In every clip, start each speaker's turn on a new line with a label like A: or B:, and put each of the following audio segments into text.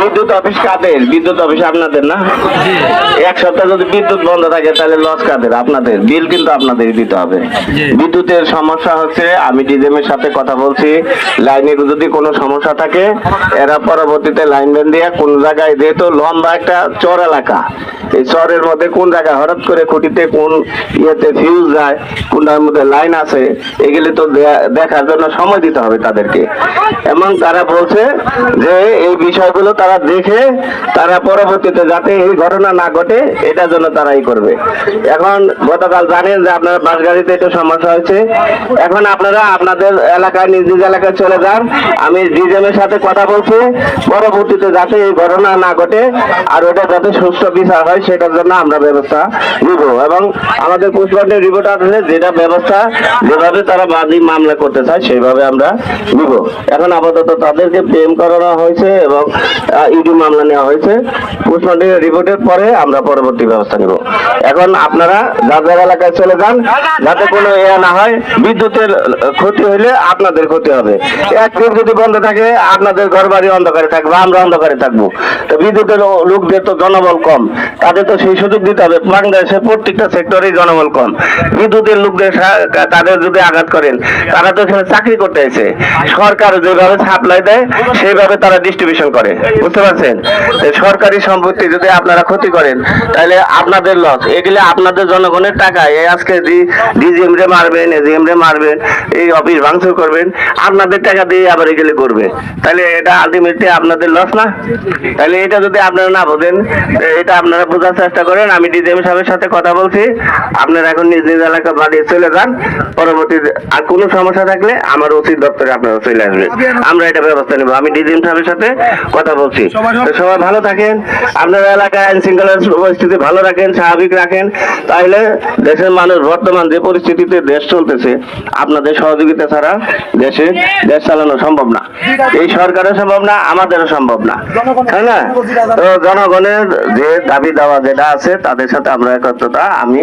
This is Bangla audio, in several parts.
A: বিদ্যুৎ অফিস কাদের? বিদ্যুৎ অফিস আপনাদের না? এক সপ্তাহ যদি বিদ্যুৎ বন্ধ থাকে তাহলে লস কাদের? আপনাদের। বিল কিন্তু আপনাদের দিতে হবে। বিদ্যুতের সমস্যা হচ্ছে আমি ডিজেমের সাথে কথা বলছি। লাইনে যদি কোনো সমস্যা থাকে এরা পরবর্তীতে লাইন ম্যান দিয়ে কোন জায়গায় যেহেতু লম্বা একটা চর এলাকা এই চরের মধ্যে কোন জায়গায় হঠাৎ করে খুঁটিতে কোন ইয়েতে ফিউজ যায় কোনটার মধ্যে লাইন আছে এগুলি তো দেখার জন্য সময় দিতে হবে তাদেরকে। এবং তারা বলছে যে এই বিষয়গুলো তারা দেখে তারা পরবর্তীতে যাতে এই ঘটনা না ঘটে এটার জন্য তারা ই করবে। এখন গতকাল জানেন যে আপনারা বাস গাড়িতে একটু সমস্যা হয়েছে। এখন আপনারা আপনাদের এলাকায় নিজ নিজ এলাকায় চলে যান। আমি ডিজেমের সাথে কথা বলছি। পরবর্তীতে যাতে এই ঘটনা না ঘটে আর ওটা যাতে সুস্থ বিচার হয়, সেটার জন্য আমরা ব্যবস্থা নিব। এবং আমাদের পুষ্পান্ডের রিপোর্ট আসলে যেটা ব্যবস্থা যেভাবে তারা বাদী মামলা করতে চায় সেইভাবে আমরা নিব। এখন আপাতত তাদেরকে প্রেম করানো হয়েছে। এবং ইডি মামলা নেওয়া হয়েছে। পুষ্পান্ডের রিপোর্টের পরে আমরা পরবর্তী ব্যবস্থা নিব। এখন আপনারা যাদের এলাকায় চলে যান, যাতে কোনো এ না হয়, বিদ্যুতের ক্ষতি হইলে আপনাদের ক্ষতি হবে। একদিন যদি বন্ধ থাকে, আপনাদের ঘর বাড়ি অন্ধকারে থাকবে, আমরা অন্ধকারে থাকব। তো বিদ্যুতের লোকদের তো জনবল কম, তাদের তো সেই সুযোগ দিতে হবে। বাংলাদেশের প্রত্যেকটা সেক্টরেই জনবল কম। বিদ্যুতের লোকদের তাদের যদি আঘাত করেন, তারা তো এখানে চাকরি করতে এসে সরকার যেভাবে সাপ্লাই দেয়, সেইভাবে তারা ডিস্ট্রিবিউশন করে, বুঝতে পারছেন? সরকারি সম্পত্তি যদি আপনারা ক্ষতি করেন, তাহলে আপনাদের লস এগুলো আপনাদের জনগণের টাকা। এই আজকে ডিজিএম রে মারবেন, এজিএম রে মারবেন, এই অফিস ভাঙচুর করবেন, আপনাদের টাকা দিয়ে আবার এগুলো করবে। তাহলে এটা আলটিমেটলি আপনাদের লস না? তাহলে এটা যদি আপনারা না বোঝেন এটা আপনারা বোঝার চেষ্টা করেন। আমি ডিজিএম সাহেবের সাথে কথা বলছি। আপনারা এখন নিজ নিজ এলাকা বাড়ি চলে যান। পরবর্তী আর কোনো সমস্যা থাকলে আমার উচিত দপ্তরে আপনারা চলে আসবেন। আমরা এটা ব্যবস্থা নেব। আমি ডিজিএম সাহেবের সাথে কথা বলছি। সবাই ভালো থাকেন। আপনার এলাকায় আইন শৃঙ্খলার পরিস্থিতি ভালো রাখেন স্বাভাবিক রাখেন। তাহলে দেশের মানুষ বর্তমান যে পরিস্থিতিতে দেশ চলতেছে আপনাদের সহযোগিতা ছাড়া দেশে দেশ চালানো সম্ভব না। এই সরকারও সম্ভব না আমাদেরও সম্ভব না। তাই না? তো জনগণের যে দাবি দাওয়া যেটা আছে তাদের সাথে আমরা একত্রতা। আমি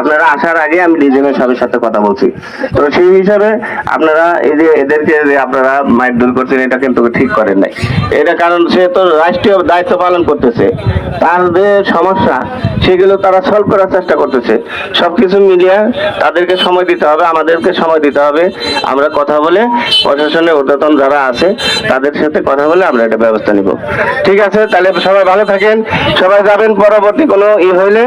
A: আপনারা আসার আগে আমি ডিজিএমের সাহেবের সাথে কথা বলছি। তো সেই হিসাবে আপনারা এই যে এদেরকে যে আপনারা দূর করছেন এটা কিন্তু ঠিক করেন নাই। এটা কারণ সে তো রাষ্ট্রীয় দায়িত্ব পালন করতেছে। তার যে সমস্যা, সেগুলো তারা সলভ করার চেষ্টা করতেছে। সবকিছু মিলিয়ে তাদেরকে সময় দিতে হবে, আমাদেরকে সময় দিতে হবে। আমরা কথা বলে প্রশাসনের ঊর্ধ্বতন যারা আছে, তাদের সাথে কথা বলে আমরা এটা ব্যবস্থা নিব। ঠিক আছে, তাহলে সবাই ভালো থাকেন। সবাই যাবেন পরবর্তী কোনো ই হইলে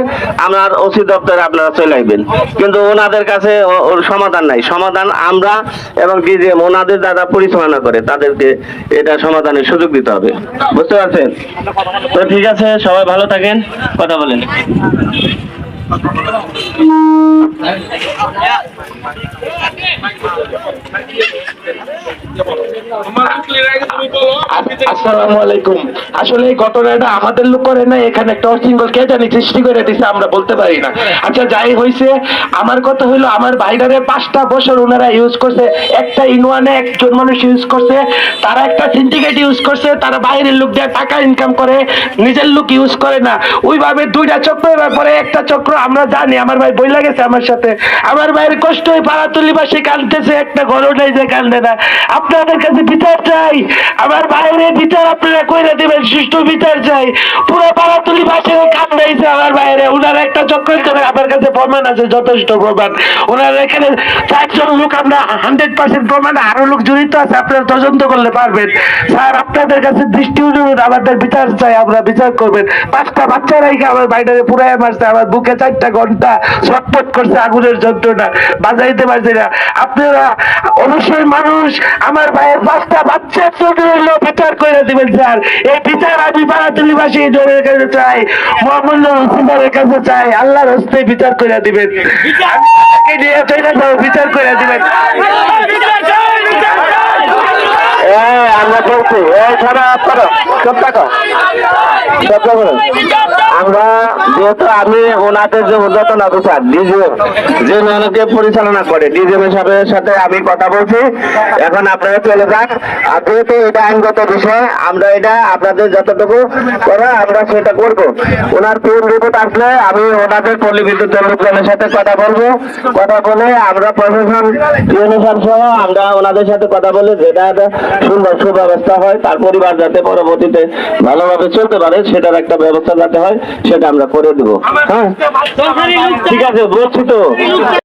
A: আমার ওসি দপ্তরে আপনারা চলে আসবেন কিন্তু ওনাদের কাছে ওর সমাধান নাই। সমাধান আমরা এবং ডিজিএম, ওনাদের যারা পরিচালনা করে তাদেরকে এটা সমাধানের সুযোগ দিতে হবে। বুঝতে পারছেন? তো ঠিক আছে সবাই ভালো থাকেন। কথা বলেন।
B: আসলে এই ঘটনাটা আমাদের লোক করে না এখানে একটা অশৃঙ্খল কে জানি সৃষ্টি করে দিছে, আমরা বলতে পারি না। আচ্ছা যাই আমার কথা হইল, আমার পাঁচটা বছর ওনারা ইউজ করছে, একটা ইনওয়ানে একজন মানুষ ইউজ করছে, তারা একটা সিন্ডিকেট ইউজ করছে, তারা বাইরের লোক দিয়ে টাকা ইনকাম করে, নিজের লোক ইউজ করে না। ওইভাবে দুইটা চক্র, এবার পরে একটা চক্র, আমরা জানি, আমার ভাই বই লাগেছে আমার সাথে। আমার ভাইয়ের কষ্ট পাড়া তুলি বাসে কাঁদতেছে, একটা ঘরও নেই যে কান্দে না। আপনাদের কাছে বিচার চাই। আমার ভাইয়ের বিচার আপনারা কইরে দিবেন, সুষ্ঠু বিচার চাই। পুরো পাড়া তুলি বাসে কান্দাইছে আমার ভাইয়ের ওনার একটা চক্র করে আমার কাছে প্রমাণ আছে, যথেষ্ট প্রমাণ। ওনার এখানে চারজন লোক, আমরা হান্ড্রেড পার্সেন্ট প্রমাণ, আরও লোক জড়িত আছে, আপনারা তদন্ত করলে পারবেন। স্যার, আপনাদের কাছে দৃষ্টি অনুরোধ, আমাদের বিচার চাই, আমরা বিচার করবেন। পাঁচটা বাচ্চা রাইকে আমার বাইরে পুরাই মারছে, আমার বুকে চারটা ঘণ্টা ছটপট করছে আগুনের যন্ত্রণা। বাজাইতে পারছে না। আপনারা অবশ্যই মানুষ, আমার ভাইয়ের পাঁচটা বাচ্চার জন্য হইল বিচার করে দিবেন স্যার। এই বিচার আমি পাড়াতলিবাসী জোরের কাছে চাই মহামূল্য সিমারের কাছে চাই। আল্লাহর হস্তে বিচার করে দিবেন। নিয়ে চলে যাব বিচার করে দিবেন।
A: আমরা বলছি এই ছাড়া করো সব সব আমরা যেহেতু আমি ওনাদের যে যে পরিচালনা করে সাথে আমি কথা বলছি। এখন আপনারা চলে যান। আর যেহেতু এটা আইনগত বিষয়, আমরা এটা আপনাদের যতটুকু করা, আমরা সেটা করব। ওনার কোন রিপোর্ট আসলে আমি ওনাদের পল্লী বিদ্যুৎ সাথে কথা বলব। কথা বলে আমরা প্রশাসন সহ আমরা ওনাদের সাথে কথা বলে যেটা সুন্দর ব্যবস্থা হয় তার পরিবার যাতে পরবর্তীতে ভালোভাবে চলতে পারে সেটার একটা ব্যবস্থা যাতে হয় সেটা আমরা করে দেবো। হ্যাঁ? ঠিক আছে বলছি তো।